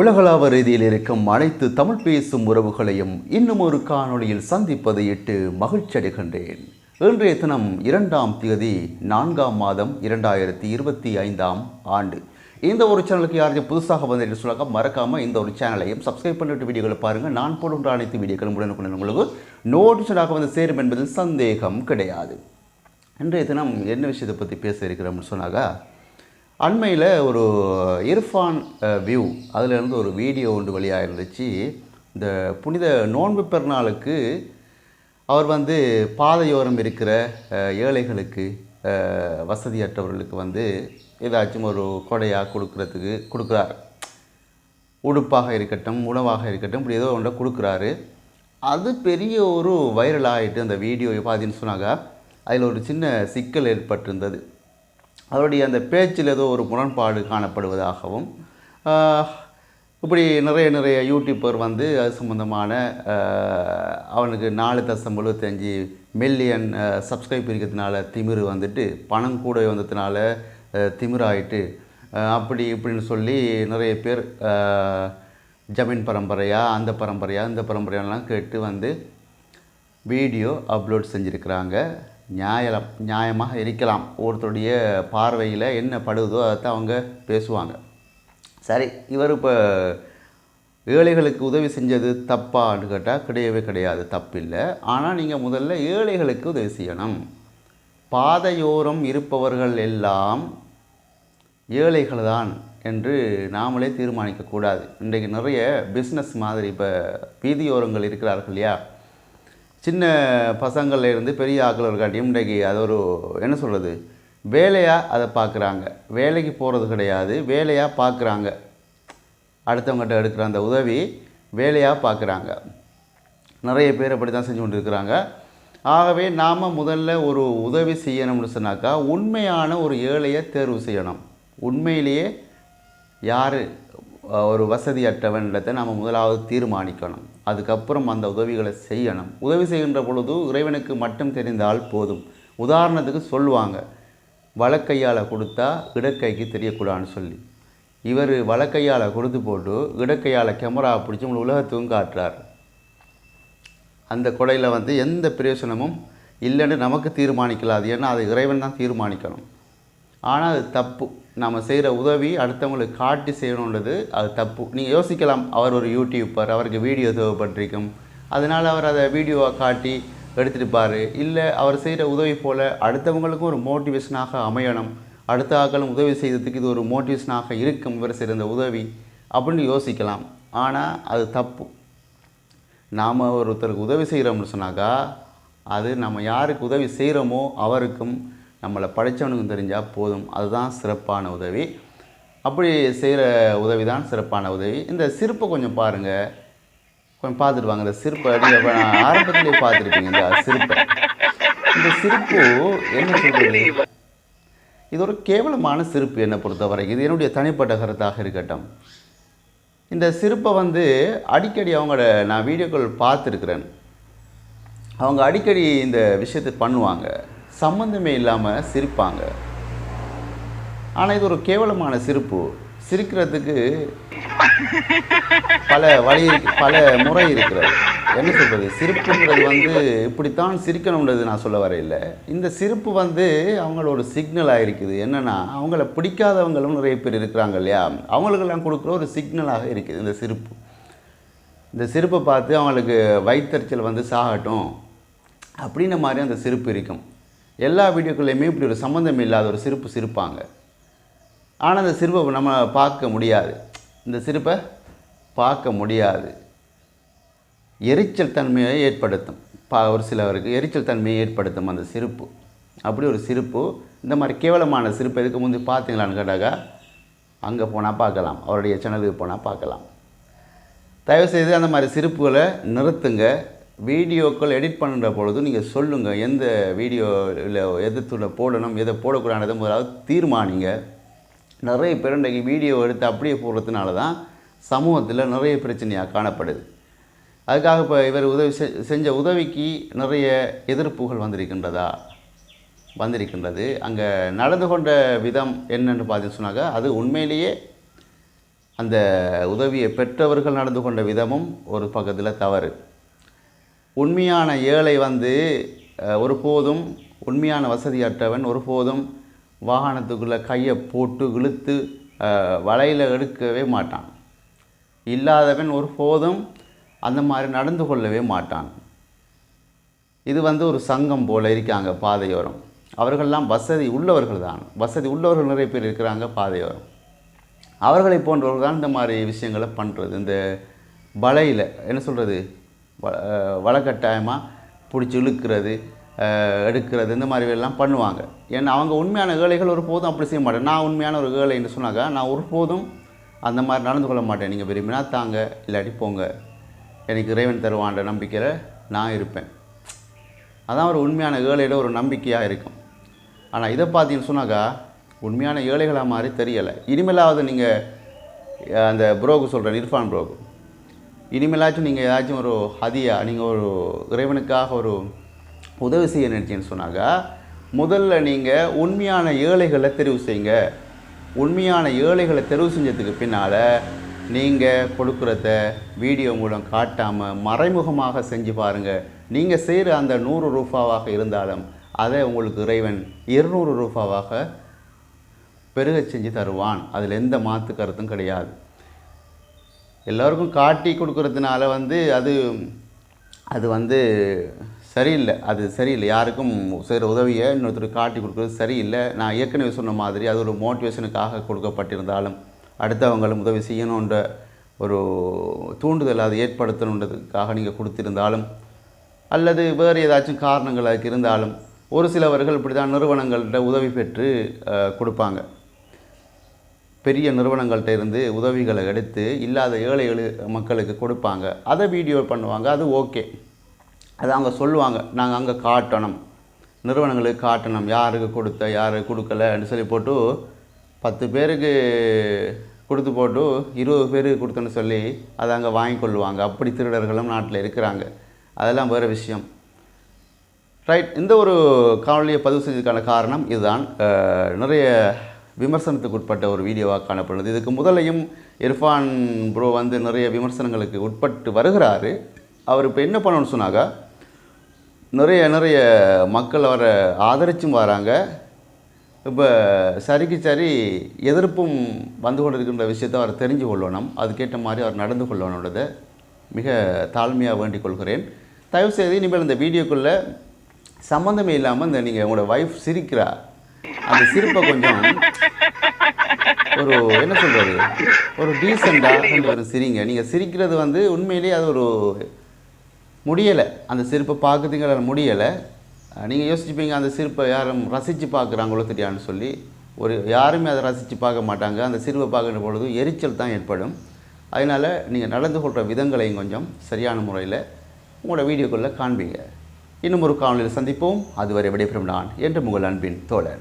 உலகளாவ ரீதியில் இருக்கும் அனைத்து தமிழ் பேசும் உறவுகளையும் இன்னும் ஒரு காணொளியில் சந்திப்பதை இட்டு மகிழ்ச்சி அடைகின்றேன் இன்றைய தினம் இரண்டாம் தேதி நான்காம் மாதம் இரண்டாயிரத்தி இருபத்தி ஐந்தாம் ஆண்டு. இந்த ஒரு சேனலுக்கு யாரையும் புதுசாக வந்து சொல்லாக்க மறக்காம இந்த ஒரு சேனலையும் சப்ஸ்கிரைப் பண்ணிட்டு வீடியோகளை பாருங்க. நான் போடுகின்ற அனைத்து வீடியோக்களும் உடனுக்குடன் உங்களுக்கு நோட்டிஷனாக வந்து சேரும் என்பதில் சந்தேகம் கிடையாது. இன்றைய தினம் என்ன விஷயத்தை பற்றி பேச இருக்கிறோம்னு சொன்னாக்கா அண்மையில் ஒரு இர்ஃபான் வியூ. அதிலேருந்து ஒரு வீடியோ ஒன்று வெளியாக இருந்துச்சு இந்த புனித நோன்பு பெருநாளுக்கு அவர் வந்து பாதையோரம் இருக்கிற ஏழைகளுக்கு வசதியற்றவர்களுக்கு வந்து ஏதாச்சும் ஒரு கொடையாக கொடுக்கறதுக்கு கொடுக்குறார். உடுப்பாக இருக்கட்டும் உணவாக இருக்கட்டும் இப்படி ஏதோ ஒன்றை கொடுக்குறாரு. அது பெரிய ஒரு வைரல் ஆகிட்டு அந்த வீடியோ பார்த்தீங்கன்னு சொன்னாங்க அதில் ஒரு சின்ன சிக்கல் ஏற்பட்டிருந்தது. அவருடைய அந்த பேச்சில் ஏதோ ஒரு முரண்பாடு காணப்படுவதாகவும் இப்படி நிறைய நிறைய யூடியூப்பர் வந்து அது சம்மந்தமான அவனுக்கு நாலு தசம் எழுபத்தஞ்சி மில்லியன் சப்ஸ்கிரைப் இருக்கிறதுனால திமிரு வந்துட்டு பணம் கூட வந்ததுனால திமிராயிட்டு அப்படி இப்படின்னு சொல்லி நிறைய பேர் ஜமீன் பரம்பரையா அந்த பரம்பரையா இந்த பரம்பரையெல்லாம் கேட்டு வந்து வீடியோ அப்லோட் செஞ்சுருக்கிறாங்க. நியாயம் நியாயமாக இருக்கலாம். ஒருத்தருடைய பார்வையில் என்ன படுதோ அதை அவங்க பேசுவாங்க. சரி இவர் இப்போ ஏழைகளுக்கு உதவி செஞ்சது தப்பான்னு கேட்டால் கிடையவே கிடையாது. தப்பில்லை. ஆனால் நீங்கள் முதல்ல ஏழைகளுக்கு உதவி செய்யணும். பாதையோரம் இருப்பவர்கள் எல்லாம் ஏழைகள் தான் என்று நாமளே தீர்மானிக்கக்கூடாது இன்றைக்கு நிறைய பிஸ்னஸ் மாதிரி இப்போ வீதியோரங்கள் இருக்கிறார்கள் இல்லையா? சின்ன பசங்களில் இருந்து பெரிய ஆக்கள் இருக்காட்டியும் இன்றைக்கு அது ஒரு என்ன சொல்கிறது வேலையாக அதை பார்க்குறாங்க. வேலைக்கு போகிறது கிடையாது வேலையாக பார்க்குறாங்க. அடுத்தவங்ககிட்ட எடுக்கிற அந்த உதவி வேலையாக பார்க்குறாங்க. நிறைய பேர் அப்படி தான் செஞ்சு கொண்டு இருக்கிறாங்க ஆகவே நாம் முதல்ல ஒரு உதவி செய்யணும்னு சொன்னாக்கா உண்மையான ஒரு ஏழையை தேர்வு செய்யணும். உண்மையிலேயே யார் ஒரு வசதியற்றவன்றதை நாம் முதலாவது தீர்மானிக்கணும். அதுக்கப்புறம் அந்த உதவிகளை செய்யணும். உதவி செய்கின்ற பொழுது இறைவனுக்கு மட்டும் தெரிந்தால் போதும். உதாரணத்துக்கு சொல்லுவாங்க வழக்கையால் கொடுத்தா இடக்கைக்கு தெரியக்கூடாதுன்னு சொல்லி. இவர் வழக்கையால் கொடுத்து போட்டு இடக்கையால் கேமரா பிடிச்சி உங்களை உலகத்துக்கும் காட்டுறார். அந்த கொடையில் வந்து எந்த பிரயோசனமும் இல்லைன்னு நமக்கு தீர்மானிக்கலாம் அது ஏன்னா அது இறைவன் தான் தீர்மானிக்கணும். ஆனால் அது தப்பு. நம்ம செய்கிற உதவி அடுத்தவங்களுக்கு காட்டி செய்யணுன்றது அது தப்பு. நீங்கள் யோசிக்கலாம் அவர் ஒரு யூடியூப்பர் அவருக்கு வீடியோ தேவைப்பட்டிருக்கும். அதனால் அவர் அதை வீடியோவை காட்டி எடுத்துருப்பார் இல்லை அவர் செய்கிற உதவி போல் அடுத்தவங்களுக்கும் ஒரு மோட்டிவேஷனாக அமையணும். அடுத்த ஆக்களும் உதவி செய்ததுக்கு இது ஒரு மோட்டிவேஷனாக இருக்கும் இவர் செய்கிற உதவி அப்படின்னு யோசிக்கலாம். ஆனால் அது தப்பு. நாம் ஒருத்தருக்கு உதவி செய்கிறோம்னு சொன்னாக்கா அது நம்ம யாருக்கு உதவி செய்கிறோமோ அவருக்கும் நம்மளை படித்தவனுக்கும் தெரிஞ்சால் போதும். அதுதான் சிறப்பான உதவி. அப்படி செய்கிற உதவி தான் சிறப்பான உதவி. இந்த சிற்பை கொஞ்சம் பாருங்கள் கொஞ்சம் பார்த்துட்டு வாங்க. இந்த சிற்பை நீங்கள் நான் ஆரம்பத்திலே பார்த்துருப்பீங்க இந்த சிற்பை. இந்த சிரிப்பு என்ன சொல்கிறது இது ஒரு கேவலமான சிரிப்பு என்னை பொறுத்தவரைக்கும். இது என்னுடைய தனிப்பட்ட கருத்தாக இருக்கட்டும். இந்த சிரிப்பை வந்து அடிக்கடி அவங்களோட நான் வீடியோக்கள் பார்த்துருக்குறேன். அவங்க அடிக்கடி இந்த விஷயத்தை பண்ணுவாங்க. சம்மந்தமே இல்லாமல் சிரிப்பாங்க. ஆனால் இது ஒரு கேவலமான சிரிப்பு. சிரிக்கிறதுக்கு பல வழி பல முறை இருக்கிறது. என்ன சொல்கிறது சிரிப்புன்றது வந்து இப்படித்தான் சிரிக்கணுன்றது நான் சொல்ல வரையில்லை. இந்த சிரிப்பு வந்து அவங்களோட சிக்னலாக இருக்குது என்னென்னா அவங்கள பிடிக்காதவங்களும் நிறைய பேர் இருக்கிறாங்க இல்லையா? அவங்களுக்கெல்லாம் கொடுக்குற ஒரு சிக்னலாக இருக்குது இந்த சிரிப்பு. இந்த சிரிப்பை பார்த்து அவங்களுக்கு வயிற்றுச்சல் வந்து சாகட்டும். அப்படின்ற மாதிரி அந்த சிரிப்பு இருக்கும். எல்லா வீடியோக்குள்ளேயுமே இப்படி ஒரு சம்மந்தம் இல்லாத ஒரு சிரிப்பு சிரிப்பாங்க. ஆனால் அந்த சிரிப்பை நம்ம பார்க்க முடியாது. இந்த சிரிப்பை பார்க்க முடியாது. எரிச்சல் தன்மையை ஏற்படுத்தும். பா ஒரு சிலவருக்கு எரிச்சல் தன்மையை ஏற்படுத்தும் அந்த சிரிப்பு. அப்படி ஒரு சிரிப்பு இந்த மாதிரி கேவலமான சிரிப்பு எதுக்கு முந்தி பார்த்தீங்களான்னு கேட்டாக்கா அங்கே போனால் பார்க்கலாம். அவருடைய சேனலுக்கு போனால் பார்க்கலாம். தயவுசெய்து அந்த மாதிரி சிரிப்புகளை நிறுத்துங்க. வீடியோக்கள் எடிட் பண்ணுற பொழுது நீங்கள் சொல்லுங்கள் எந்த வீடியோவில் எதிர்த்துல போடணும் எதை போடக்கூடாது முதலாவது தீர்மானிங்க. நிறைய பேர் இன்றைக்கு வீடியோ எடுத்து அப்படியே போடுறதுனால தான் சமூகத்தில் நிறைய பிரச்சனையாக காணப்படுது. அதுக்காக இப்போ இவர் உதவி செ- செஞ்ச உதவிக்கு நிறைய எதிர்ப்புகள் வந்திருக்கின்றதா? வந்திருக்கின்றது. அங்கே நடந்து கொண்ட விதம் என்னென்னு பார்த்து சொன்னாக்க அது உண்மையிலேயே அந்த உதவியை பெற்றவர்கள் நடந்து கொண்ட விதமும் ஒரு பக்கத்தில் தவறு. உண்மையான ஏழை வந்து ஒருபோதும் உண்மையான வசதியற்றவன் ஒருபோதும் வாகனத்துக்குள்ளே கையை போட்டு இழுத்து வலையில் எடுக்கவே மாட்டான். இல்லாதவன் ஒருபோதும் அந்த மாதிரி நடந்து கொள்ளவே மாட்டான். இது வந்து ஒரு சங்கம் போல் இருக்காங்க பாதையோரம். அவர்கள்லாம் வசதி உள்ளவர்கள் தான். வசதி உள்ளவர்கள் நிறைய பேர் இருக்கிறாங்க பாதையோரம். அவர்களை போன்றவர்கள் தான் இந்த மாதிரி விஷயங்களை பண்ணுறது இந்த வலையில் என்ன சொல்கிறது வழக்கட்டாயமாக பிடிச்சி இழுக்கிறது எடுக்கிறது இந்த மாதிரி எல்லாம் பண்ணுவாங்க. ஏன்னா அவங்க உண்மையான ஏழைகள் ஒருபோதும் அப்படி செய்ய மாட்டேன் நான் உண்மையான ஒரு ஏழைன்னு சொன்னாக்கா நான் ஒருபோதும் அந்த மாதிரி நடந்து கொள்ள மாட்டேன். நீங்கள் விரும்பினா தாங்க இல்லாட்டி போங்க. எனக்கு இறைவன் தருவான்ற நம்பிக்கையில் நான் இருப்பேன். அதான் ஒரு உண்மையான ஏழையோட ஒரு நம்பிக்கையாக இருக்கும். ஆனால் இதை பார்த்தீங்கன்னு சொன்னாக்கா உண்மையான ஏழைகளாக மாதிரி தெரியலை. இனிமேலாவது நீங்கள் அந்த புரோக்கு சொல்கிறேன் இர்ஃபான் புரோக்கு. இனிமேலாச்சும் நீங்கள் ஏதாச்சும் ஒரு ஹதியா நீங்கள் ஒரு இறைவனுக்காக ஒரு உதவி செய்ய நினைச்சீங்கன்னு சொன்னாங்க முதல்ல நீங்கள் உண்மையான ஏழைகளை தெரிவு செய்யுங்க. உண்மையான ஏழைகளை தெரிவு செஞ்சதுக்கு பின்னால் நீங்கள் கொடுக்குறத வீடியோ மூலம் காட்டாமல் மறைமுகமாக செஞ்சு பாருங்கள் நீங்கள் செய்கிற அந்த நூறு ரூபாவாக இருந்தாலும் அதை உங்களுக்கு இறைவன் இருநூறு ரூபாவாக பெருக செஞ்சு தருவான். அதில் எந்த மாற்று கருத்தும் கிடையாது. எல்லோருக்கும் காட்டி கொடுக்கறதுனால வந்து அது அது வந்து சரியில்லை. அது சரியில்லை. யாருக்கும் செய்கிற உதவியை இன்னொருத்தருக்கு காட்டி கொடுக்குறது சரியில்லை. நான் ஏற்கனவே சொன்ன மாதிரி அது ஒரு மோட்டிவேஷனுக்காக கொடுக்கப்பட்டிருந்தாலும் அடுத்தவங்களும் உதவி செய்யணுன்ற ஒரு தூண்டுதல் அதை ஏற்படுத்தணுன்றதுக்காக நீங்கள் கொடுத்திருந்தாலும் அல்லது வேறு ஏதாச்சும் காரணங்களாக இருந்தாலும் ஒரு சிலவர்கள் இப்படி தான் நிறுவனங்கள்கிட்ட உதவி பெற்று கொடுப்பாங்க. பெரிய நிறுவனங்கள்கிட்ட இருந்து உதவிகளை எடுத்து இல்லாத ஏழை மக்களுக்கு கொடுப்பாங்க. அதை வீடியோ பண்ணுவாங்க. அது ஓகே அது அவங்க சொல்லுவாங்க. நாங்கள் அங்கே காட்டணும். நிறுவனங்களுக்கு காட்டணும். யாருக்கு கொடுத்த யாருக்கு கொடுக்கலன்னு சொல்லி போட்டு பத்து பேருக்கு கொடுத்து போட்டு இருபது பேருக்கு கொடுத்தோன்னு சொல்லி அதை அங்கே வாங்கி கொள்ளுவாங்க. அப்படி திருடர்களும் நாட்டில் இருக்கிறாங்க. அதெல்லாம் வேறு விஷயம். ரைட் இந்த ஒரு காணொலியை பதிவு செஞ்சதுக்கான காரணம் இதுதான். நிறைய விமர்சனத்துக்கு உட்பட்ட ஒரு வீடியோவாக காணப்படுது இதுக்கு முதலையும் இர்ஃபான் ப்ரோ வந்து நிறைய விமர்சனங்களுக்கு உட்பட்டு வருகிறாரு. அவர் இப்போ என்ன பண்ணணும்னு சொன்னாக்கா நிறைய நிறைய மக்கள் அவரை ஆதரிச்சும் வராங்க. இப்போ சரிக்கு சரி எதிர்ப்பும் வந்து கொண்டிருக்கின்ற விஷயத்தை அவர் தெரிஞ்சு கொள்ளணும். அதுக்கேற்ற மாதிரி அவர் நடந்து கொள்ளணுன்றதை மிக தாழ்மையாக வேண்டிக் கொள்கிறேன். தயவுசெய்து இனிமேல் இந்த வீடியோக்குள்ளே சம்மந்தமே இல்லாமல் இந்த நீங்கள் உங்களோட ஒய்ஃப் சிரிக்கிறா அந்த சிரிப்பை கொஞ்சம் ஒரு என்ன சொல்கிறது ஒரு டீசெண்டாக கொஞ்சம் ஒரு சிரிங்க. நீங்கள் சிரிக்கிறது வந்து உண்மையிலேயே அது ஒரு முடியலை. அந்த சிரிப்பை பார்க்கறதுங்கிற முடியலை. நீங்கள் யோசிச்சுப்பீங்க அந்த சிரிப்பை யாரும் ரசித்து பார்க்குறாங்களோ தெரியான்னு சொல்லி. ஒரு யாருமே அதை ரசித்து பார்க்க மாட்டாங்க. அந்த சிரிப்பை பார்க்குற பொழுது எரிச்சல் தான் ஏற்படும். அதனால் நீங்கள் நடந்து கொள்கிற விதங்களையும் கொஞ்சம் சரியான முறையில் உங்களோட வீடியோக்குள்ளே காண்பீங்க. இன்னும் ஒரு காணொலியில் சந்திப்போம். அதுவரை விடைபெறும் நான் என்று உங்கள் அன்பின் தோழன்.